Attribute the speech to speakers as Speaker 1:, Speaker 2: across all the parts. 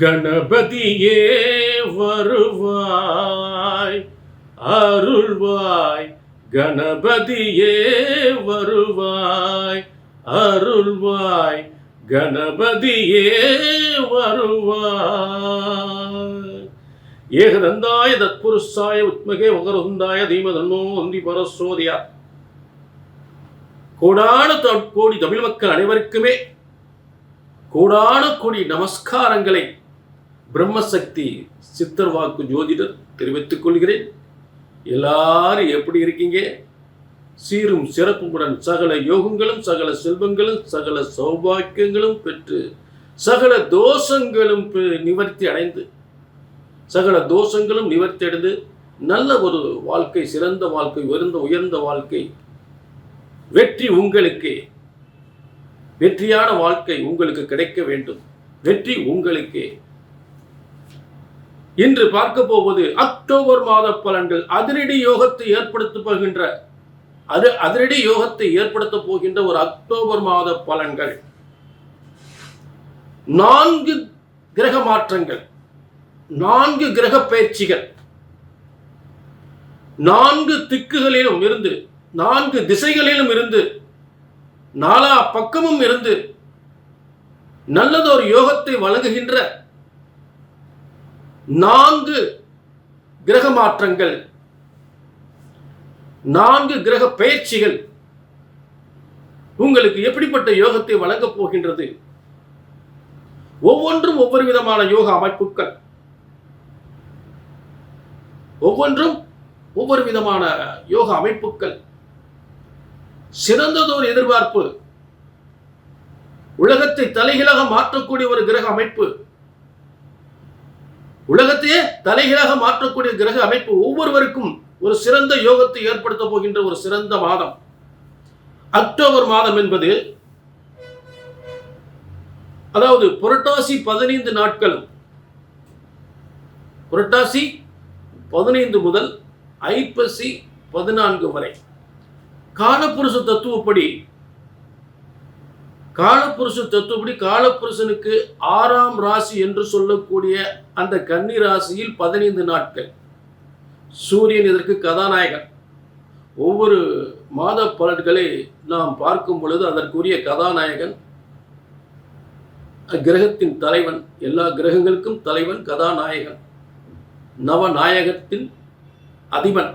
Speaker 1: கணபதியே வருவாய் அருள்வாய். கணபதியே வருவாய் அருள்வாய். கணபதியே வருவாய். ஏகதந்தாய தத்புருஷாய உத்மகே உகருந்தாய தீமதன்மோ ஒந்தி பரசோதியா. கோடான கோடி தமிழ் மக்கள் அனைவருக்குமே கோடான கோடி நமஸ்காரங்களை பிரம்மசக்தி சித்தர் வாக்கு ஜோதிடர் தெரிவித்துக் கொள்கிறேன். எல்லாரும் எப்படி இருக்கீங்க? சீரும் சிறப்புடன் சகல யோகங்களும் சகல செல்வங்களும் சகல சௌபாக்கியங்களும் பெற்று சகல தோஷங்களும் பெ- நிவர்த்தி அடைந்து சகல தோஷங்களும் நிவர்த்தி அடைந்து நல்ல ஒரு வாழ்க்கை சிறந்த வாழ்க்கை உயர்ந்த உயர்ந்த வாழ்க்கை வெற்றி உங்களுக்கு. வெற்றியான வாழ்க்கை உங்களுக்கு கிடைக்க வேண்டும். வெற்றி உங்களுக்கே. இன்று பார்க்க போவது அக்டோபர் மாத பலன்கள். அதிரடி யோகத்தை ஏற்படுத்த போகின்ற அது அதிரடி யோகத்தை ஏற்படுத்த போகின்ற ஒரு அக்டோபர் மாத பலன்கள். நான்கு கிரக மாற்றங்கள் நான்கு கிரக பயிற்சிகள் நான்கு திக்குகளிலும் இருந்து நான்கு திசைகளிலும் இருந்து நாலா பக்கமும் இருந்து நல்லதொரு யோகத்தை வழங்குகின்ற நான்கு கிரக மாற்றங்கள் நான்கு கிரக பயிற்சிகள் உங்களுக்கு எப்படிப்பட்ட யோகத்தை வழங்கப் போகின்றது? ஒவ்வொன்றும் ஒவ்வொரு விதமான யோக அமைப்புகள். ஒவ்வொன்றும் ஒவ்வொரு விதமான யோக அமைப்புகள். சிறந்ததோர் எதிர்பார்ப்பு. உலகத்தை தலைகீழாக மாற்றக்கூடிய ஒரு கிரக அமைப்பு. உலகத்தையே தலைகீழாக மாற்றக்கூடிய கிரக அமைப்பு ஒவ்வொருவருக்கும் ஒரு சிறந்த யோகத்தை ஏற்படுத்த போகின்ற ஒரு சிறந்த மாதம். அக்டோபர் மாதம் என்பது அதாவது புரட்டாசி பதினைந்து நாட்களும் புரட்டாசி பதினைந்து முதல் ஐப்பசி பதினான்கு வரை. காலப்புருஷ தத்துவப்படி காலப்புருஷ தத்துவப்படி காலப்புருஷனுக்கு ஆறாம் ராசி என்று சொல்லக்கூடிய அந்த கன்னி ராசியில் பதினைந்து நாட்கள். சூரியன் இதற்கு கதாநாயகன். ஒவ்வொரு மாத பலன்களை நாம் பார்க்கும் பொழுது அதற்குரிய கதாநாயகன் கிரகத்தின் தலைவன் எல்லா கிரகங்களுக்கும் தலைவன் கதாநாயகன். நவநாயகத்தின் அதிபன்.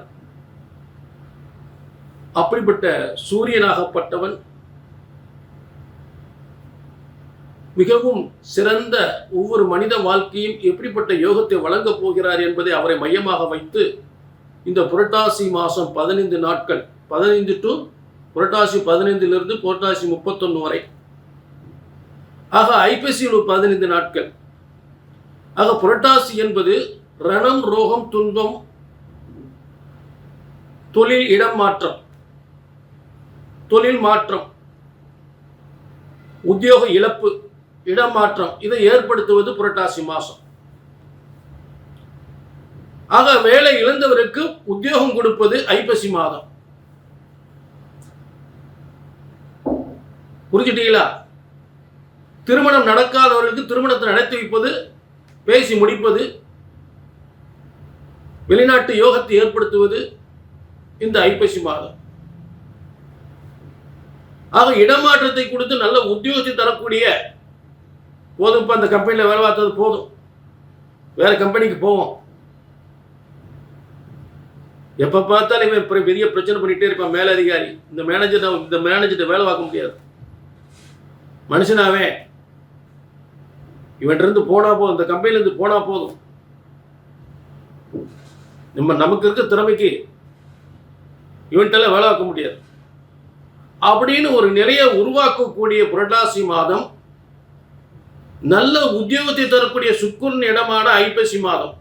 Speaker 1: அப்படிப்பட்ட சூரியனாகப்பட்டவன் மிகவும் சிறந்த ஒவ்வொரு மனித வாழ்க்கையும் எப்படிப்பட்ட யோகத்தை வழங்கப் போகிறார் என்பதை அவரை மையமாக வைத்து இந்த புரட்டாசி மாதம் பதினைந்து நாட்கள் பதினைந்து டு புரட்டாசி பதினைந்திலிருந்து புரட்டாசி முப்பத்தொன்று வரை. ஆக ஐபிசியில் பதினைந்து நாட்கள். ஆக புரட்டாசி என்பது ரணம் ரோகம் துன்பம் தொழில் இடம் மாற்றம். தொழில் மாற்றம். உத்தியோக இழப்பு. இடமாற்றம். இதை ஏற்படுத்துவது புரட்டாசி மாசம். ஆக வேலை இழந்தவருக்கு உத்தியோகம் கொடுப்பது ஐப்பசி மாதம். புரிஞ்சுட்டீங்களா? திருமணம் நடக்காதவர்களுக்கு திருமணத்தை நடத்தி வைப்பது பேசி முடிப்பது வெளிநாட்டு யோகத்தை ஏற்படுத்துவது இந்த ஐப்பசி மாதம். ஆக இடமாற்றத்தை கொடுத்து நல்ல உத்தியோகத்தை தரக்கூடிய போதும் இப்போ அந்த கம்பெனியில் வேலை பார்த்தது போதும். வேற கம்பெனிக்கு போவோம். எப்போ பார்த்தாலும் இவன் பெரிய- பிரச்சனை பண்ணிகிட்டே இருப்பான் மேலதிகாரி. இந்த மேனேஜர் இந்த மேனேஜர்கிட்ட வேலை பார்க்க முடியாது. மனுஷனாவே. இவன்கிட்ட போனால் போதும் இந்த கம்பெனிலேருந்து போனால் போதும். நம்ம நமக்கு இருக்க திறமைக்கு இவன்ட்டெல்லாம் வேலை பார்க்க முடியாது. அப்படின்னு ஒரு நிறைய உருவாக்கக்கூடிய புரட்டாசி மாதம் நல்ல உத்தியோகத்தை தரக்கூடிய சுக்குரன் இடமான ஐப்பசி மாதம்.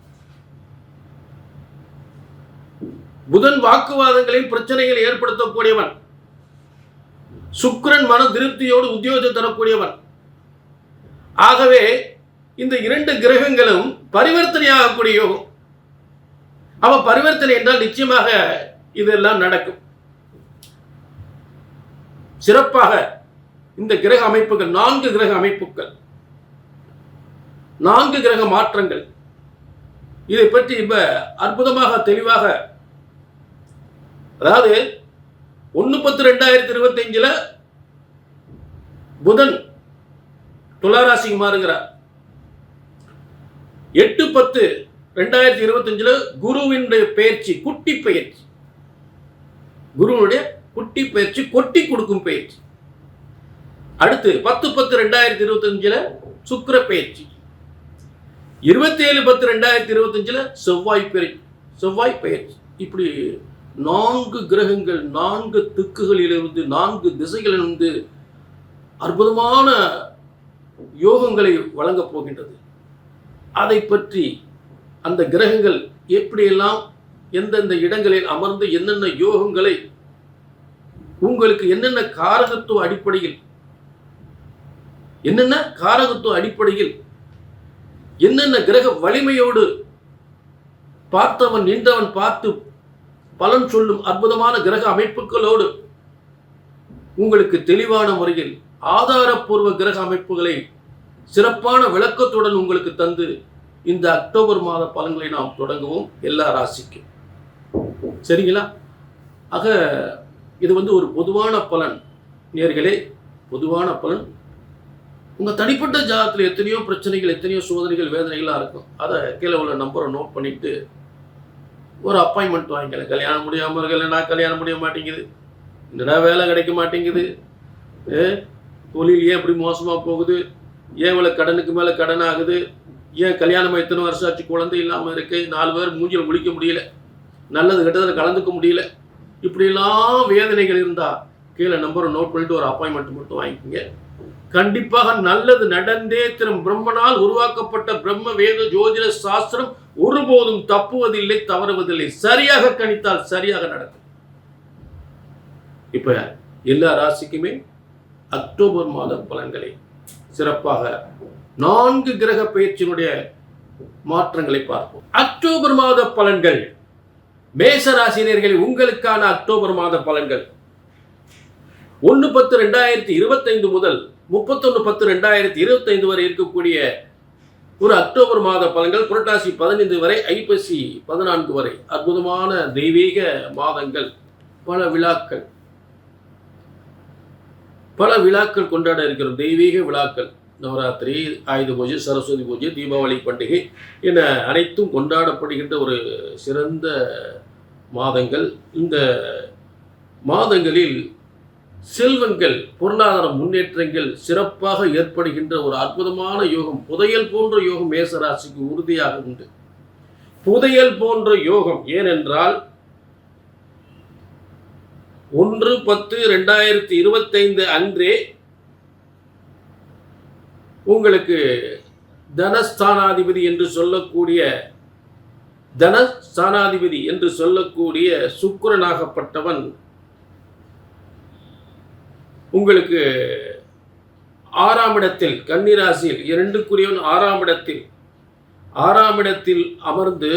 Speaker 1: புதன் வாக்குவாதங்களின் பிரச்சனைகளை ஏற்படுத்தக்கூடியவன். சுக்கரன் மன திருப்தியோடு உத்தியோகத்தை தரக்கூடியவன். ஆகவே இந்த இரண்டு கிரகங்களும் பரிவர்த்தனையாகக்கூடிய யோகம். அவ பரிவர்த்தனை என்றால் நிச்சயமாக இதெல்லாம் நடக்கும். சிறப்பாக இந்த கிரக அமைப்புகள் நான்கு கிரக அமைப்புகள். நான்கு கிரக மாற்றங்கள். இதை பற்றி இப்ப அற்புதமாக தெளிவாக அதாவது ஒன்று பத்து ரெண்டாயிரத்தி இருபத்தஞ்சில் புதன் துளாராசிக்கு மாறுகிறார். எட்டு பத்து ரெண்டாயிரத்தி இருபத்தஞ்சில் குருவினுடைய பயிற்சி குட்டி பயிற்சி குருவினுடைய குட்டி பயிற்சி கொட்டி கொடுக்கும் பயிற்சி அடுத்து பத்து பத்து ரெண்டாயிரத்தி இருபத்தஞ்சில் சுக்கிர பயிற்சி இருபத்தி ஏழு பத்து ரெண்டாயிரத்தி இருபத்தஞ்சில் செவ்வாய் பெயர் செவ்வாய் பெயர். இப்படி நான்கு கிரகங்கள் நான்கு திக்குகளிலிருந்து நான்கு திசைகளிலிருந்து அற்புதமான யோகங்களை வழங்கப் போகின்றது. அதை பற்றி அந்த கிரகங்கள் எப்படியெல்லாம் எந்தெந்த இடங்களில் அமர்ந்து என்னென்ன யோகங்களை உங்களுக்கு என்னென்ன காரகத்துவ அடிப்படையில் என்னென்ன காரகத்துவ அடிப்படையில் என்னென்ன கிரக வலிமையோடு பார்த்தவன் நின்றவன் பார்த்து பலன் சொல்லும் அற்புதமான கிரக அமைப்புகளோடு உங்களுக்கு தெளிவான முறையில் ஆதாரப்பூர்வ கிரக அமைப்புகளை சிறப்பான விளக்கத்துடன் உங்களுக்கு தந்து இந்த அக்டோபர் மாத பலன்களை நாம் தொடங்குவோம் எல்லா ராசிக்கும். சரிங்களா? ஆக இது வந்து ஒரு பொதுவான பலன். நேர்களே பொதுவான பலன். உங்கள் தனிப்பட்ட ஜாதகத்தில் எத்தனையோ பிரச்சனைகள் எத்தனையோ சோதனைகள் வேதனைகளாக இருக்கும். அதை கீழே உள்ள நம்பரை நோட் பண்ணிட்டு ஒரு அப்பாயின்மெண்ட் வாங்கிக்கல கல்யாணம் முடியாமல் இருக்கல நான் கல்யாணம் முடிய மாட்டேங்குது. என்னடா வேலை கிடைக்க மாட்டேங்குது. தொழில் ஏன் இப்படி மோசமாக போகுது. ஏன் இவ்வளோ கடனுக்கு மேலே கடன் ஆகுது ஏன் கல்யாணம் எத்தனை வருஷம் ஆச்சு? குழந்தை இல்லாமல் இருக்கு. நாலு பேர் மூஞ்சில் முடிக்க முடியல. நல்லது கெட்டதில் கலந்துக்க முடியல. இப்படியெல்லாம் வேதனைகள் இருந்தால் கீழே நம்பரை நோட் பண்ணிட்டு ஒரு அப்பாயின்மெண்ட் மட்டும் வாங்கிக்கோங்க. கண்டிப்பாக நல்லது நடந்தே திரும். பிரம்மனால் உருவாக்கப்பட்ட பிரம்ம வேத ஜோதிட சாஸ்திரம் ஒருபோதும் தப்புவதில்லை தவறுவதில்லை. சரியாக கணித்தால் சரியாக நடக்கும். இப்ப எல்லா ராசிக்குமே அக்டோபர் மாத பலன்களை சிறப்பாக நான்கு கிரக பயிற்சியினுடைய மாற்றங்களை பார்ப்போம். அக்டோபர் மாத பலன்கள். மேச ராசினியர்கள் உங்களுக்கான அக்டோபர் மாத பலன்கள். ஒன்று பத்து ரெண்டாயிரத்தி இருபத்தைந்து முதல் முப்பத்தொன்று பத்து ரெண்டாயிரத்தி இருபத்தைந்து வரை இருக்கக்கூடிய ஒரு அக்டோபர் மாத பலன்கள் புரட்டாசி பதினைந்து வரை ஐப்பசி பதினான்கு வரை. அற்புதமான தெய்வீக மாதங்கள். பல விழாக்கள். பல விழாக்கள் கொண்டாட இருக்கிறோம். தெய்வீக விழாக்கள். நவராத்திரி ஆயுத பூஜை சரஸ்வதி பூஜை தீபாவளி பண்டிகை என அனைத்தும் கொண்டாடப்படுகின்ற ஒரு சிறந்த மாதங்கள். இந்த மாதங்களில் செல்வங்கள் பொருளாதார முன்னேற்றங்கள் சிறப்பாக ஏற்படுகின்ற ஒரு அற்புதமான யோகம் புதையல் போன்ற யோகம் மேசராசிக்கு உறுதியாக உண்டு. புதையல் போன்ற யோகம் ஏனென்றால் ஒன்று பத்து ரெண்டாயிரத்தி இருபத்தைந்து அன்றே உங்களுக்கு தனஸ்தானாதிபதி என்று சொல்லக்கூடிய தனஸ்தானாதிபதி என்று சொல்லக்கூடிய சுக்கரனாகப்பட்டவன் உங்களுக்கு ஆறாம் இடத்தில் கன்னிராசியில் இரண்டுக்குரியவன் ஆறாம் இடத்தில் ஆறாம் இடத்தில் அமர்ந்து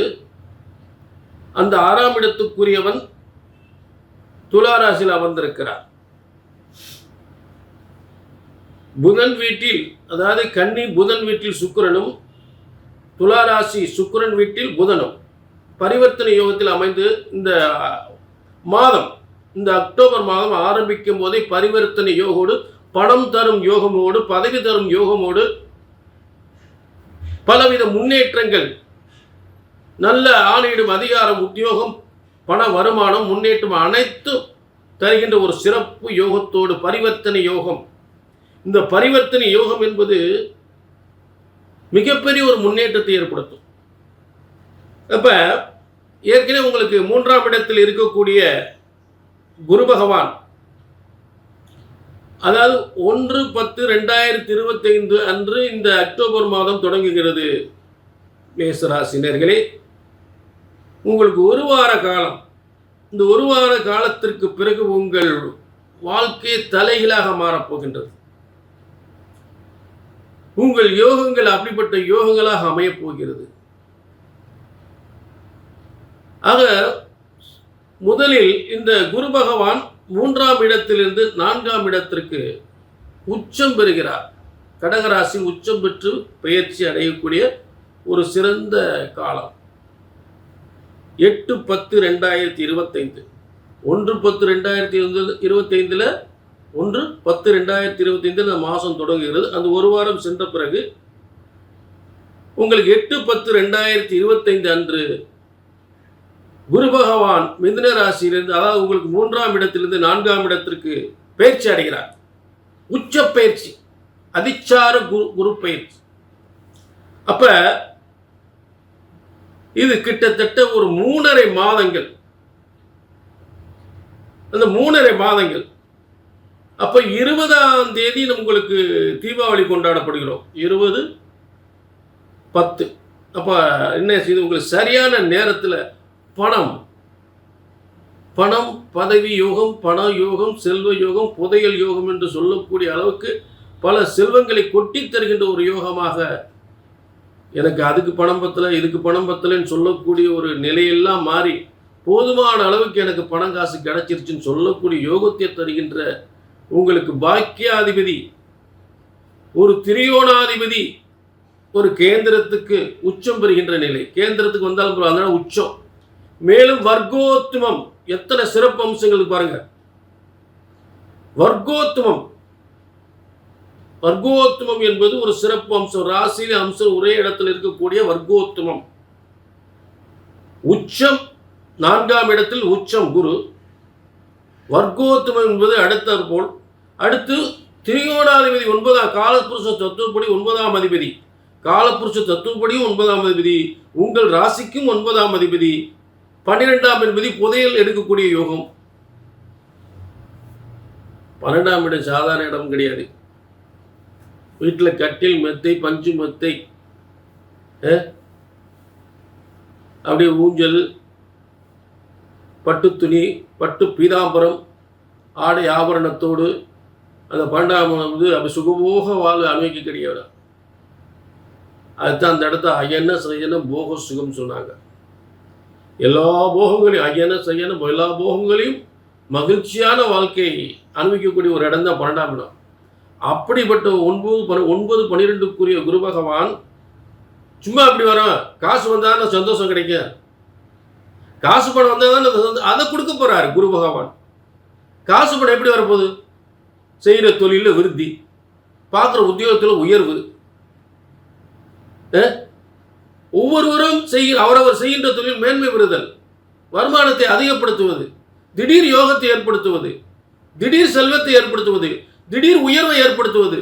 Speaker 1: அந்த ஆறாம் இடத்துக்குரியவன் துளாராசியில் அமர்ந்திருக்கிறார். புதன் வீட்டில் அதாவது கன்னி புதன் வீட்டில் சுக்கிரனும் துளாராசி சுக்கிரன் வீட்டில் புதனும். பரிவர்த்தனை யோகத்தில் அமைந்து இந்த மாதம் இந்த அக்டோபர் மாதம் ஆரம்பிக்கும் போதே பரிவர்த்தனை யோகோடு பணம் தரும் யோகமோடு பதவி தரும் யோகமோடு பலவித முன்னேற்றங்கள் நல்ல ஆணையிடும் அதிகாரம் உத்தியோகம் பண வருமானம் முன்னேற்றம் அனைத்தும் தருகின்ற ஒரு சிறப்பு யோகத்தோடு பரிவர்த்தனை யோகம். இந்த பரிவர்த்தனை யோகம் என்பது மிகப்பெரிய ஒரு முன்னேற்றத்தை ஏற்படுத்தும். அப்போ ஏற்கனவே உங்களுக்கு மூன்றாம் இடத்தில் இருக்கக்கூடிய குரு பகவான். அதாவது ஒன்று பத்து ரெண்டாயிரத்தி இருபத்தைந்து அன்று இந்த அக்டோபர் மாதம் தொடங்குகிறது. மேசராசினர்களே உங்களுக்கு ஒரு வார காலம். இந்த ஒரு வார காலத்திற்கு பிறகு உங்கள் வாழ்க்கை தலைகளாக மாறப்போகின்றது உங்கள் யோகங்கள் அப்படிப்பட்ட யோகங்களாக அமையப் போகிறது. ஆக முதலில் இந்த குரு பகவான் மூன்றாம் இடத்திலிருந்து நான்காம் இடத்திற்கு உச்சம் பெறுகிறார். கடகராசி உச்சம் பெற்று பயிற்சி அடையக்கூடிய ஒரு சிறந்த காலம். எட்டு பத்து ரெண்டாயிரத்தி இருபத்தைந்து. ஒன்று பத்து ரெண்டாயிரத்தி இருபத்தைந்தில் ஒன்று பத்து ரெண்டாயிரத்தி இருபத்தைந்தில் அந்த மாதம் தொடங்குகிறது. அந்த ஒரு வாரம் சென்ற பிறகு உங்களுக்கு எட்டு பத்து ரெண்டாயிரத்தி இருபத்தைந்து அன்று குரு பகவான் மிதுன ராசியிலிருந்து அதாவது உங்களுக்கு மூன்றாம் இடத்திலிருந்து நான்காம் இடத்திற்கு பயிற்சி அடைகிறார். உச்ச பயிற்சி அதிச்சார குரு குரு பயிற்சி. அப்ப இது கிட்டத்தட்ட ஒரு மூணரை மாதங்கள். அந்த மூணரை மாதங்கள். அப்ப இருபதாம் தேதி உங்களுக்கு தீபாவளி கொண்டாடப்படுகிறோம். இருபது பத்து. அப்ப என்ன செய்யுது உங்களுக்கு சரியான நேரத்தில் பணம். பணம் பதவி யோகம் பண யோகம் செல்வ யோகம் புதையல் யோகம் என்று சொல்லக்கூடிய அளவுக்கு பல செல்வங்களை கொட்டி தருகின்ற ஒரு யோகமாக எனக்கு அதுக்கு பணம் பத்தலை இதுக்கு பணம் பத்தலைன்னு சொல்லக்கூடிய ஒரு நிலையெல்லாம் மாறி போதுமான அளவுக்கு எனக்கு பணம் காசு கிடைச்சிருச்சுன்னு சொல்லக்கூடிய யோகத்தை தருகின்ற உங்களுக்கு பாக்கியாதிபதி ஒரு திரியோணாதிபதி ஒரு கேந்திரத்துக்கு உச்சம் பெறுகின்ற நிலை. கேந்திரத்துக்கு வந்தாலும் அதனால உச்சம். மேலும் வர்க்கோத்துமம். எத்தனை சிறப்பு அம்சங்களுக்கு பாருங்க. வர்க்கோத்துமம். வர்க்கோத்துமம் என்பது ஒரு சிறப்பு அம்சம். ராசியில அம்சம் ஒரே இடத்தில் இருக்கக்கூடிய வர்க்கோத்துமம். உச்சம் நான்காம் இடத்தில் உச்சம் குரு. வர்க்கோத்துமம் என்பது அடுத்தாற் போல். அடுத்து திரிகோணாதிபதி ஒன்பதாம் காலப்புருஷ தத்துவப்படி ஒன்பதாம் அதிபதி. காலப்புருஷ தத்துவப்படியும் ஒன்பதாம் அதிபதி. உங்கள் ராசிக்கும் ஒன்பதாம் அதிபதி. பன்னிரெண்டாம் என்பது புதையல் எடுக்கக்கூடிய யோகம். பன்னெண்டாம் இடம் சாதாரண இடம் கிடையாது. வீட்டில் கட்டில் மெத்தை பஞ்சு மெத்தை அப்படியே ஊஞ்சல் பட்டு துணி பட்டு பீதாம்பரம் ஆடை ஆபரணத்தோடு அந்த பன்னெண்டாம் வந்து அப்படி சுகபோக வாழ் அமைக்க கிடையாது. அதுதான் அந்த இடத்த அயன சயன போக சுகம் சொன்னாங்க. எல்லா போகங்களையும் ஐயன சயன எல்லா போகங்களையும் மகிழ்ச்சியான வாழ்க்கையை அனுபவிக்கக்கூடிய ஒரு இடம் தான் பன்னெண்டாம் இடம். அப்படிப்பட்ட ஒன்பது பன ஒன்பது பன்னிரெண்டுக்குரிய குரு பகவான் சும்மா அப்படி வரும் காசு வந்தால் தான் சந்தோஷம் கிடைக்கும் காசு பணம் வந்தால் தான் அதை கொடுக்க போகிறாரு குரு பகவான். காசு பணம் எப்படி வரப்போகுது? செய்கிற தொழிலில் விருத்தி பார்க்குற உத்தியோகத்தில் உயர்வு. ஆ ஒவ்வொருவரும் செய்ய அவரவர் செய்கின்ற தொழில் மேன்மை பெறுதல். வருமானத்தை அதிகப்படுத்துவது திடீர் யோகத்தை ஏற்படுத்துவது திடீர் செல்வத்தை ஏற்படுத்துவது திடீர் உயர்வை ஏற்படுத்துவது.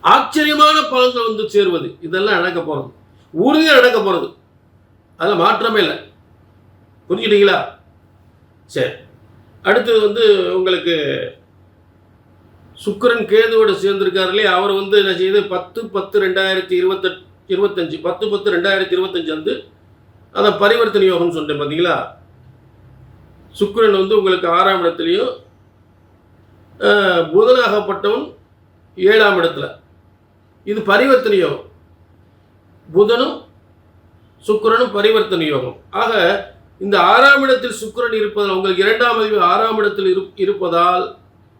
Speaker 1: ஆச்சரியமான பலன்கள் வந்து சேருவது. இதெல்லாம் நடக்க போகிறது உறுதியாக நடக்க போகிறது அதில் மாற்றமே இல்லை. புரிஞ்சுட்டீங்களா? சரி. அடுத்தது வந்து உங்களுக்கு சுக்கிரன் கேதுவோட சேர்ந்திருக்காரு இல்லையா? அவர் வந்து என்ன செய்யுது பத்து பத்து ரெண்டாயிரத்தி இருபத்தெட்டு இருபத்தஞ்சு பத்து பத்து ரெண்டாயிரத்தி இருபத்தஞ்சு வந்து அதை பரிவர்த்தனை யோகம்னு சொன்னேன் பார்த்தீங்களா சுக்கிரன் வந்து உங்களுக்கு ஆறாம் இடத்துலையும் புதனாகப்பட்டவன் ஏழாம் இடத்துல. இது பரிவர்த்தனை யோகம். புதனும் சுக்கரனும் பரிவர்த்தனை யோகம். ஆக இந்த ஆறாம் இடத்தில் சுக்கரன் இருப்பதால் உங்களுக்கு இரண்டாம் அதிபதி ஆறாம் இடத்தில் இரு இருப்பதால்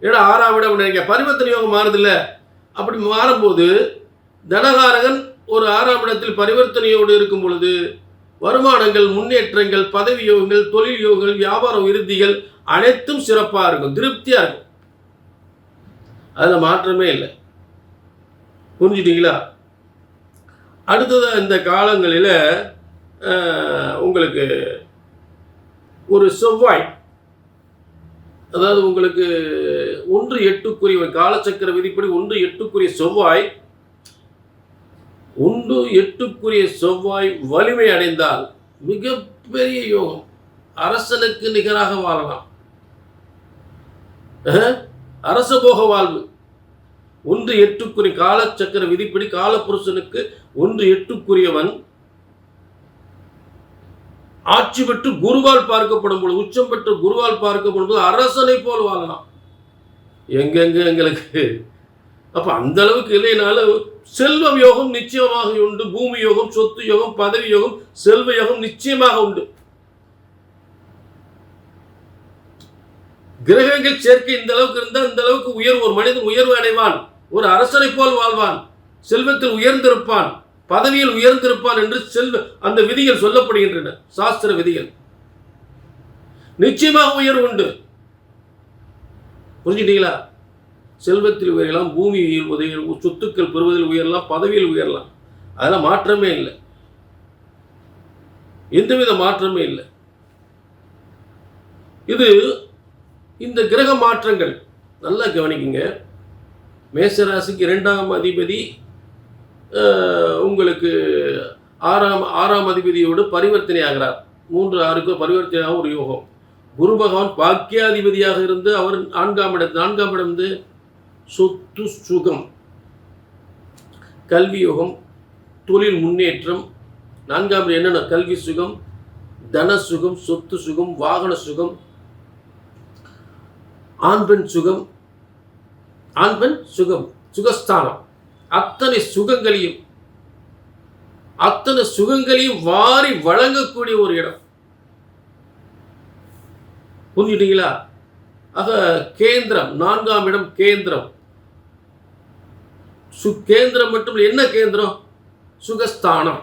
Speaker 1: ஏன்னா ஆறாம் இடம் நினைக்க பரிவர்த்தனை யோகம் மாறுதில்ல. அப்படி மாறும்போது தனகாரகன் ஒரு ஆறாம் இடத்தில் பரிவர்த்தனையோடு இருக்கும் பொழுது வருமானங்கள் முன்னேற்றங்கள் பதவி யோகங்கள் தொழில் யோகங்கள் வியாபார விருத்திகள் அனைத்தும் சிறப்பாக இருக்கும் திருப்தியாக இருக்கும். அதில் மாற்றமே இல்லை. புரிஞ்சுட்டீங்களா? அடுத்தது இந்த காலங்களில் உங்களுக்கு ஒரு செவ்வாய் அதாவது உங்களுக்கு ஒன்று எட்டுக்குரிய காலச்சக்கர விதிப்படி ஒன்று எட்டுக்குரிய செவ்வாய் உண்டு எட்டுக்குரிய செவ்வாய் வலிமை அடைந்தால் மிகப்பெரிய யோகம். அரசனுக்கு நிகராக வாழலாம். அரச போக வாழ்வு. ஒன்று எட்டுக்குரிய காலச்சக்கர விதிப்படி காலப்புருஷனுக்கு ஒன்று எட்டுக்குரியவன் ஆட்சி பெற்று குருவால் பார்க்கப்படும் பொழுது உச்சம் பெற்று குருவால் பார்க்கப்படும் போது அரசனை போல் வாழலாம். எங்கெங்க எங்களுக்கு? அப்ப அந்த அளவுக்கு இல்லைனாலும் செல்வம் யோகம் நிச்சயமாக உண்டு. பூமி யோகம் சொத்து யோகம் பதவி யோகம் செல்வ யோகம் நிச்சயமாக உண்டு. கிரகங்கள் சேர்க்கை இந்த அளவுக்கு இருந்தால் இந்த அளவுக்கு உயர்வு ஒரு மனிதன் உயர்வு அடைவான். ஒரு அரசனை போல் வாழ்வான். செல்வத்தில் உயர்ந்திருப்பான். பதவியில் உயர்ந்திருப்பான் என்று செல்வ அந்த விதிகள் சொல்லப்படுகின்றன. சாஸ்திர விதிகள். நிச்சயமாக உயர்வு உண்டு. புரிஞ்சுட்டீங்களா செல்வத்தில் உயரலாம் பூமியில் உதவி சொத்துக்கள் பெறுவதில் உயரலாம் பதவியில் உயரலாம். அதெல்லாம் மாற்றமே இல்லை. எந்தவித மாற்றமே இல்லை. இது இந்த கிரக மாற்றங்கள். நல்லா கவனிக்குங்க. மேசராசிக்கு இரண்டாம் அதிபதி உங்களுக்கு ஆறாம் ஆறாம் அதிபதியோடு பரிவர்த்தனை ஆகிறார். மூன்று ஆறுக்கு பரிவர்த்தனையாக ஒரு யோகம். குரு பகவான் பாக்கியாதிபதியாக இருந்து அவர் நான்காம் இடம் நான்காம் இடம் வந்து சொத்து சுகம் கல்வியோகம் தொழில் முன்னேற்றம். நான்காம் என்னென்ன? கல்வி சுகம் தன சுகம் சொத்து சுகம் வாகன சுகம் ஆண் பெண் சுகம் ஆண் பெண் சுகம் சுகஸ்தானம். அத்தனை சுகங்களையும் அத்தனை சுகங்களையும் வாரி வழங்கக்கூடிய ஒரு இடம். புரிஞ்சுட்டீங்களா? ஆக கேந்திரம் நான்காம் இடம் கேந்திரம். சு கேந்திரம் மட்டும் என்ன கேந்திரம்? சுகஸ்தானம்.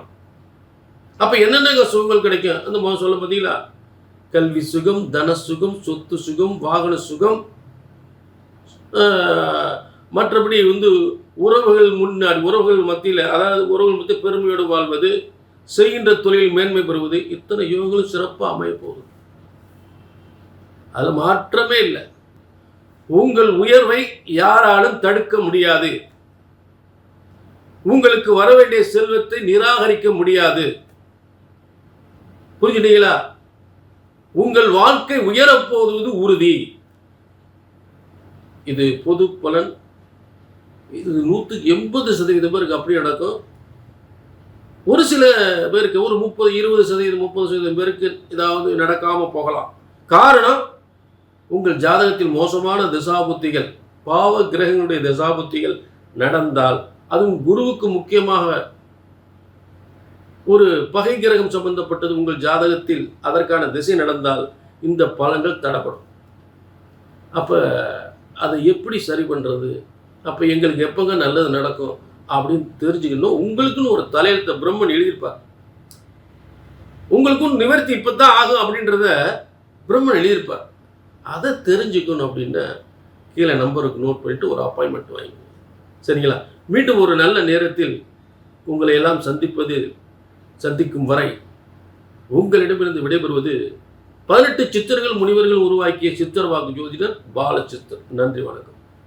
Speaker 1: அப்போ என்னென்ன சுகங்கள் கிடைக்கும்? அந்த முதல் சொல்ல பார்த்தீங்களா கல்வி சுகம் தன சுகம் சொத்து சுகம் வாகன சுகம். மற்றபடி வந்து உறவுகள் முன்னாடி உறவுகள் மத்தியில் அதாவது உறவுகள் மத்தியில் பெருமையோடு வாழ்வது செய்கின்ற தொழில் மேன்மை பெறுவது இத்தனை யோகங்களும் சிறப்பாக அமைய போகுது. அது மாற்றமே இல்லை. உங்கள் உயர்வை யாராலும் தடுக்க முடியாது. உங்களுக்கு வர வேண்டிய செல்வத்தை நிராகரிக்க முடியாது. புரிஞ்சுட்டீங்களா? உங்கள் வாழ்க்கை உயரப்போவது உறுதி. இது பொது பலன். இது நூற்றுக்கு எண்பது சதவீதம் பேருக்கு அப்படி நடக்கும். ஒரு சில பேருக்கு ஒரு முப்பது இருபது சதவீதம் முப்பது சதவீதம் பேருக்கு ஏதாவது நடக்காம போகலாம். காரணம் உங்கள் ஜாதகத்தில் மோசமான திசாபுத்திகள் பாவ கிரகங்களுடைய திசாபுத்திகள் நடந்தால் அதுவும் குருவுக்கு முக்கியமாக ஒரு பகை கிரகம் சம்பந்தப்பட்டது உங்கள் ஜாதகத்தில் அதற்கான திசை நடந்தால் இந்த பலன்கள் தடப்படும் அப்போ அதை எப்படி சரி பண்ணுறது அப்போ எங்களுக்கு எப்போங்க நல்லது நடக்கும் அப்படின்னு தெரிஞ்சுக்கணும். உங்களுக்குன்னு ஒரு தலையெழுத்த பிரம்மன் எழுதியிருப்பார். உங்களுக்கும் நிவர்த்தி இப்போ தான் ஆகும் அப்படின்றத பிரம்மன் எழுதியிருப்பார். அதை தெரிஞ்சுக்கணும் அப்படின்னா கீழே நம்பருக்கு நோட் பண்ணிட்டு ஒரு அப்பாயின்மெண்ட் வாங்கிக்கணும் சரிங்களா? மீண்டும் ஒரு நல்ல நேரத்தில் உங்களை எல்லாம் சந்திப்பது சந்திக்கும் வரை உங்களிடமிருந்து விடைபெறுவது பதினெட்டு சித்தர்கள் முனிவர்கள் உருவாக்கிய சித்தர் வாக்கு ஜோதிடர் பாலச்சித்தர் நன்றி வணக்கம்.